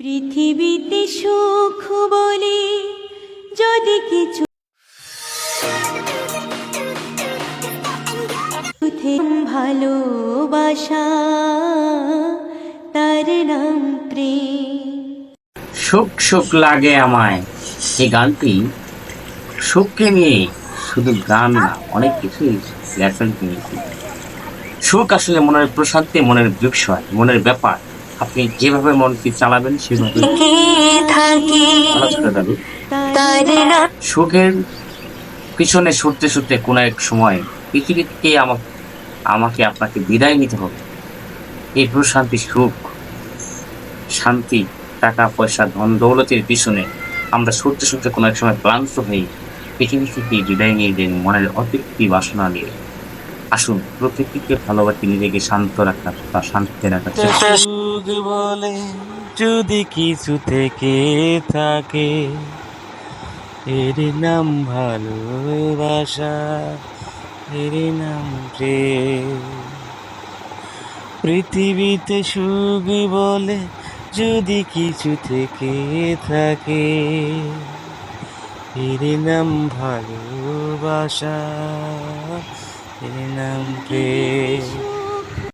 পৃথিবীতে সুখ বলে যদি কিছু ভালোবাসা, তার নাম প্রেম। সুখ সুখ লাগে আমায়। এই গানটি সুখকে নিয়ে শুধু গান না, অনেক কিছুই লেসন নিয়েছি সুখ আসলে মনের প্রশান্তি, মনের বিষয় মনের ব্যাপার। আপনি যেভাবে মনকে চালাবেন সেভাবে সুখের পিছনে ছুটতে ছুটতে কোনো এক সময় পৃথিবী থেকে আমাকে আমাকে আপনাকে বিদায় নিতে হবে। এই প্রশান্তি সুখ, শান্তি, টাকা, পয়সা, ধন, দৌলতের পিছনে আমরা ছুটতে ছুটতে কোনো এক সময় ক্লান্ত হয়ে পৃথিবী থেকে বিদায় নিয়ে দেন মনের অতৃপ্তি বাসনা নিয়ে। আসুন প্রকৃতিকে ভালোবাসি, নিজেকে শান্ত রাখার বা শান্তিতে রাখার চেষ্টা সুখ বলে যদি কিছু থেকে থাকে। এর নাম ভালোবাসা, এর নাম পৃথিবীতে সুখ বলে যদি কিছু থেকে থাকে। এর নাম ভালোবাসা, এর নাম প্রেম।